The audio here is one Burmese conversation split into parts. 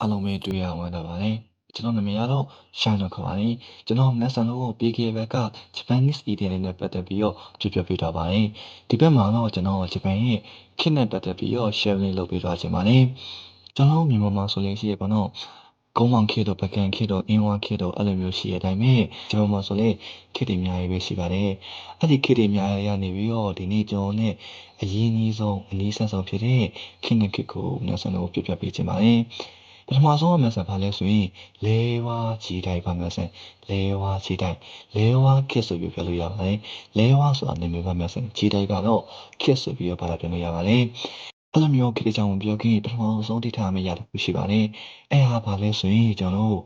အားလုံးပဲတွေ့ရဝမ်းသာပါတယ်ကျွန်တော်နာမည်ကတော့ရှာနိုခေါ်ပါတယ်ကျွန်တော်လက်ဆန်လို့ PK ဘက်က Japanese Eating နဲ့ပတ်သက်ပြီးတော့ကြည့်ပြပေးထားပါတယ်ဒီဘက်မှာတော့ကျွန်တော်ဂျပန်ရဲ့ခေတ်နဲ့ပတ်သက်ပြီးတော့ sharing လုပ်ပေးသွားခြင်းပါတယ်ကျွန်တော်မြန်မာမှာဆိုလို့ရှိရပါတော့ကုန်းမောင်ခေတ်တော့ပကံခေတ်တော့အင်းဝါခေတ်တော့အဲ့လိုမျိုးရှိတဲ့အတိုင်းပဲကျွန်တော်မှာဆိုလေခေတ်တွေအများကြီးပဲရှိပါတယ်အဲ့ဒီခေတ်တွေအများကြီးရနေပြီးတော့ဒီနေ့ကျွန်တော်နဲ့အရင်းအနှီးဆုံးအနည်းဆက်ဆုံးဖြစ်တဲ့ခေတ်နဲ့ခေတ်ကိုလက်ဆန်လို့ပြပြပေးခြင်းပါတယ် ပထမဆုံးအမြတ်ဆန်ဘာလဲဆိုရင်လဲဝါခြေတိုင်းပါမြတ်ဆန်လဲဝါခြေတိုင်းလဲဝါခစ်ဆိုပြီးပြောလို့ရပါတယ်လဲဝါဆိုတာနာမည်ပါမြတ်ဆန်ခြေတိုင်းကတော့ခစ်ဆိုပြီးတော့ဘာသာပြောလို့ရပါတယ်အဲ့လိုမျိုးခေတ်ကြောင်ပြောခင်ပထမဆုံးတိထားမယ့်ရတစ်ခုရှိပါတယ်အဲ့ဟာဘာလဲဆိုရင်ကျွန်တော်တို့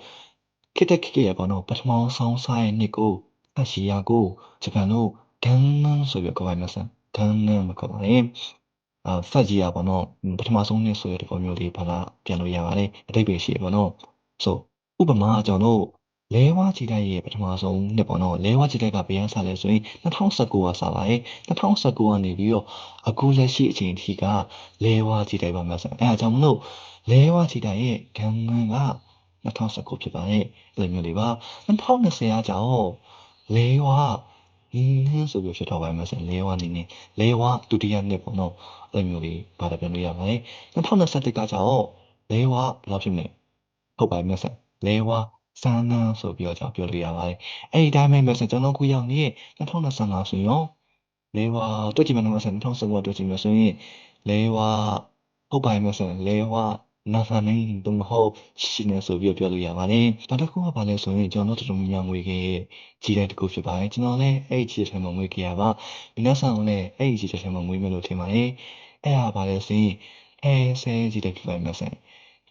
ခေတ်တက်ခေတ်ရပေါ့နော်ပထမဆုံးစားရဲ့နှစ်ကိုအရှိယာကိုဂျပန်တို့ဂန်နမ်ဆိုပြီးခေါ်ပါမြတ်ဆန်ဂန်နမ်မခေါ်ပါနဲ့ အာစက်ကြီးอ่ะပေါ့နော်ပထမဆုံးနှစ်ဆိုရတဲ့ပုံမျိုးလေးဘာသာပြန်လို့ရပါတယ်အတိတ်ပဲရှိရပေါ့နော်ဆိုဥပမာကျွန်တော်တို့လဲဝါခြေတိုက်ရဲ့ပထမဆုံးနှစ်ပေါ့နော်လဲဝါခြေတိုက်ကဘယ်ရဆလဲဆိုရင်2019ကစပါတယ်2019ကနေပြီးတော့အခုလက်ရှိအချိန်ထိကလဲဝါခြေတိုက်ပါမှာဆိုအဲအကြောင်းမလို့လဲဝါခြေတိုက်ရဲ့ဂန်ငန်က2019ဖြစ်ပါတယ်အဲ့လိုမျိုးလေးပါ2020ကကြောင့်လဲဝါ ဟင်းဆိုပြီးဖြစ်တော့ပါမယ်ဆိုလဲဝါနေနေလဲဝါဒုတိယနှစ်ပေါ့နော်အဲ့လိုမျိုးလေးဘာသာပြန်လို့ရပါတယ်2021ကကြောင့်လဲဝါဘယ်လောက်ဖြစ်မလဲဟုတ်ပါပြီမြတ်ဆက်လဲဝါစမ်းနန်းဆိုပြီးတော့ကြောင့်ပြောလို့ရပါတယ်အဲ့ဒီတိုင်းပဲမြတ်ဆက်ကျွန်တော်ခုရောက်နေတဲ့2025ဆိုရင်လဲဝါတွက်ကြည့်မယ်မြတ်ဆက်2019တွက်ကြည့်မယ်ဆိုရင်လဲဝါဟုတ်ပါပြီမြတ်ဆက်လဲဝါ နာဆာနေတုံးဟုတ်ရှိနေဆိုပြီးပြောလို့ရပါတယ်။နောက်တစ်ခုကဘာလဲဆိုရင်ကျွန်တော်တို့တော်တော်များများငွေကြီးကြီးတဲ့တစ်ခုဖြစ်ပါတယ်။ကျွန်တော်လည်းအဲ့ဒီကြီးတဲ့ထဲမှာငွေကြီးရပါ။皆さんလည်းအဲ့ဒီကြီးတဲ့ထဲမှာငွေမယ်လို့ထင်ပါတယ်။ အဲ့ဒါပါလဲဆိုရင်အဲဆဲကြည့်လိုက်ပြပါမယ်ဆက်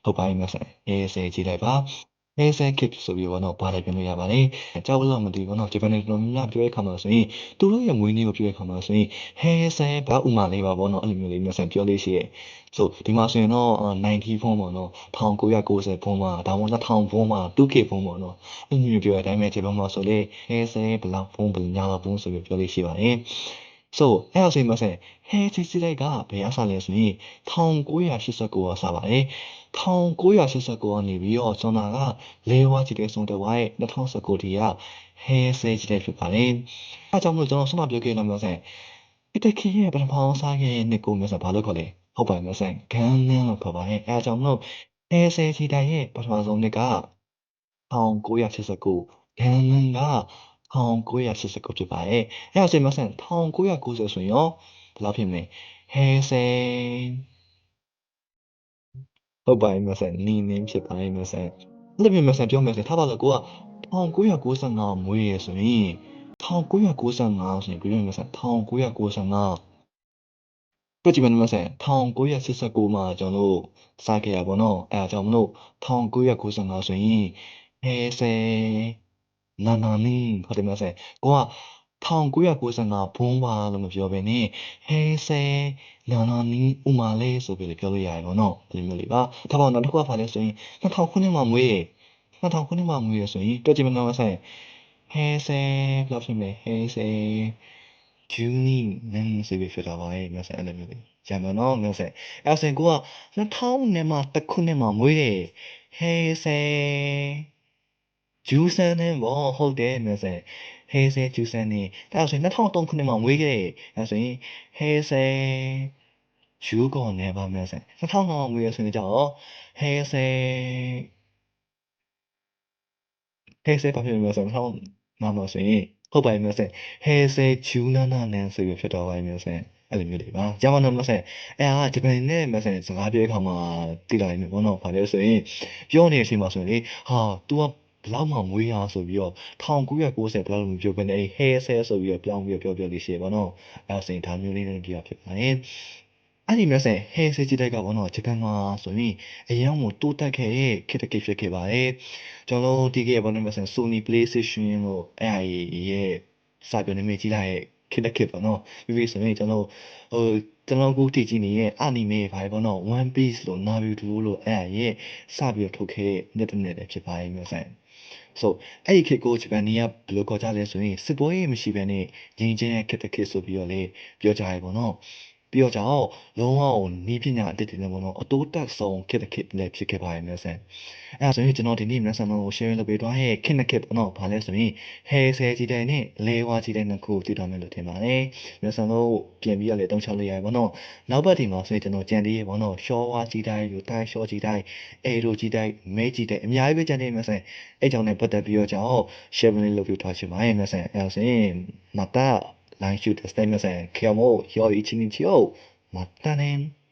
ဟုတ်ပါပြီမဆက်အဲဆဲကြည့်လိုက်ပါ Hazel Gift ဆိုပြီးတော့နော်ဘာသာပြန်လို့ရပါတယ်။ကြောက်လို့မသိဘူးနော်ဂျပန်လူတော်များပြောရခါမှာဆိုရင်သူတို့ရဲ့မွေးနေ့ကိုပြောရခါမှာဆိုရင် Hazel ဘာဥမာလေးပါပေါ့နော်အဲ့လိုမျိုးလေးမျိုးဆန်ပြောလေးရှိရဲ့။ So ဒီမှာဆိုရင်တော့90ဖုန်းပေါ့နော်1990ဖုန်းမှာဒါမှမဟုတ်1000ဖုန်းမှာ 2K ဖုန်းပေါ့နော်အဲ့လိုမျိုးပြောရတဲ့အတိုင်းပဲဂျပန်မှာဆိုလေ Hazel ဘလောက်ဖုန်းဘယ်ညာလောက်ဖုန်းဆိုပြီးပြောလေးရှိပါတယ်။ So အဲ့ဒါဆိုရင်မဆန် Hazel စိတိုက်ကဘယ်အစားလဲဆိုရင်1989ကစားပါတယ်။ 1989ကနေပြီးတော့ကျွန်တော်ကလဲဝါကြည့်တဲ့ဆုံးတဲ့ဝါရဲ့2019တီကဟဲဆဲကြည့်တဲ့ဖြစ်ပါတယ်အဲကြောင့်မလို့ကျွန်တော်ဆုံးမပြောခဲ့တော့မျိုးဆက်အတက်ခေရဲ့ပထမအောင်စားခဲ့တဲ့နှစ်ကိုမျိုးဆက်ဘာလို့ခေါ်လဲဟုတ်ပါမျိုးဆက်ဂန်နန်းလို့ခေါ်ပါတယ်အဲကြောင့်မလို့ဟဲဆဲကြည့်တဲ့ရဲ့ပထမဆုံးနှစ်က1989ဂန်နန်းက1989ဖြစ်ပါတယ်အဲဒါဆိုရင်မဆက်1990ဆိုရင်ရောဘယ်လောက်ဖြစ်မလဲဟဲဆဲ ဟုတ်ပါပြီမဆက်နီနင်းဖြစ်ပါပြီမဆက်အဲ့လိုမျိုးမဆက်ပြောမယ်ဆိုထားပါတော့ကိုက1995မွေးရဆိုရင်1995ဆိုရင်ပြောရမယ်ဆက်1995ပြကြည့်မယ်မဆက်1989မှာကျွန်တော်တို့စခဲ့ရပါတော့အဲအကြောင်းမလို့1995ဆိုရင်ဟဲဆဲနာနာနီဟုတ်တယ်မဆက်ကိုက 1995ဘုံးပါလို့မပြောဘဲနဲ့ဟဲဆဲနာနာနီဥမာလေးဆိုပြီးပြောလို့ရတယ်ပေါ့နော်ဒီလိုမျိုးလေးပါဒါပေါ့နောက်တစ်ခုကဘာလဲဆိုရင်2000ခုနှစ်မှာမွေးရ2000ခုနှစ်မှာမွေးရဆိုရင်တွက်ကြည့်မလို့မဆက်ဟဲဆဲဘယ်လိုဖြစ်မလဲဟဲဆဲဂျူနီနန်ဆိုပြီးဖြစ်တာပါရဲ့မဆက်အဲ့လိုမျိုးလေးရံမနော်မဆက်အဲ့ဆိုရင်ကိုက2000နဲ့မှတစ်ခုနှစ်မှာမွေးတယ်ဟဲဆဲဂျူဆန်နဲ့ဘောဟုတ်တယ်မဆက် ဟဲဆဲဂျူဆန်နေဒါဆိုရင်2003ခုနှစ်မှာမွေးခဲ့အဲဆိုရင်ဟဲဆဲဂျူကောနေပါမယ်ဆဲ2000မှာမွေးရဆိုရင်ကြောက်ဟဲဆဲဟဲဆဲဘာဖြစ်လဲဆိုတော့2000မှာမဆိုရင်ဟုတ်ပါရဲ့မျိုးဆဲဟဲဆဲဂျူနာနာနန်ဆိုပြီးဖြစ်တော့ပါရဲ့မျိုးဆဲအဲ့လိုမျိုးတွေပါဂျာမန်မျိုးဆဲအဲဟာဂျပန်နဲ့မျိုးဆဲစကားပြောခါမှာတိလာနေဘောနော်ဘာလဲဆိုရင်ပြောနေတဲ့အချိန်မှာဆိုရင်လေဟာ तू က ဘလောက်မှမွေးရဆိုပြီးတော့1990ဘလောက်မှပြောဘဲနဲ့အဲဟဲဆဲဆိုပြီးတော့ပြောင်းပြီးပြောပြောလေးရှိရပါတော့အဲဆိုရင်ဒါမျိုးလေးနဲ့ပြဖြစ်ပါတယ်အဲ့ဒီမျိုးဆဲဟဲဆဲကြည့်တဲ့ကဘောနော်ဂျပန်မှာဆိုရင်အရင်ကတိုးတက်ခဲ့တဲ့ခေတ်တစ်ခေတ်ဖြစ်ခဲ့ပါတယ်ကျွန်တော်တို့ဒီကဘောနော်မျိုးဆဲ Sony PlayStation လို့အဲအရဲ့စာပြောနေမိကြည့်လိုက် ခေတ်တစ်ခေတ်ပေါ့နော်ပြီးပြီဆိုရင်ကျွန်တော်ဟိုကျွန်တော်အခုတည်ကြည့်နေတဲ့ anime ဘာပဲပေါ့နော် One Piece လို့ Naruto လို့အဲအရဲ့စပြီးတော့ထုတ်ခဲ့တဲ့ net တစ် net ဖြစ်ပါတယ်မျိုးဆဲ so အဲ့ဒီခေတ်ကိုဂျပန်နေကဘယ်လိုခေါ်ကြလဲဆိုရင်စစ်ပွဲရေးမရှိဘဲနဲ့ငြိမ်းချမ်းတဲ့ခေတ်တစ်ခေတ်ဆိုပြီးတော့လေပြောကြရပေါ့နော် ပြီးတော့ကြောင့်လုံးဝနီးပညာအတစ်တွေနဲ့ပေါ့နော်အတိုးတက်ဆုံးခက်တဲ့ခက်လည်းဖြစ်ခဲ့ပါတယ်မျိုးဆန်အဲ့ဒါဆိုရင်ကျွန်တော်ဒီနေ့မျိုးဆန်တို့ share လုပ်ပေးသွားရဲ့ခက်တဲ့ခက်ပေါ့နော်ဘာလဲဆိုရင် hair ဆဲကြီးတိုင်းနဲ့လဲဝါကြီးတိုင်းနှစ်ခုတည်တော်မယ်လို့ထင်ပါတယ်မျိုးဆန်တို့ပြင်ပြီးရလေတုံးချလို့ရတယ်ပေါ့နော်နောက်ဘက်ဒီမှာဆိုရင်ကျွန်တော်ကြံသေးရေပေါ့နော် short ဝါကြီးတိုင်းယူတိုင်း short ကြီးတိုင်း arrow ကြီးတိုင်းမဲကြီးတိုင်းအများကြီးပဲကြံသေးမျိုးဆန်အဲ့ကြောင့်လည်းပတ်သက်ပြီးတော့ကြောင့် share လေးလုပ်ပြထားချင်ပါတယ်မျိုးဆန်အဲ့ဒါဆိုရင်また来週ですね。皆さん今日も良い一日を。またね。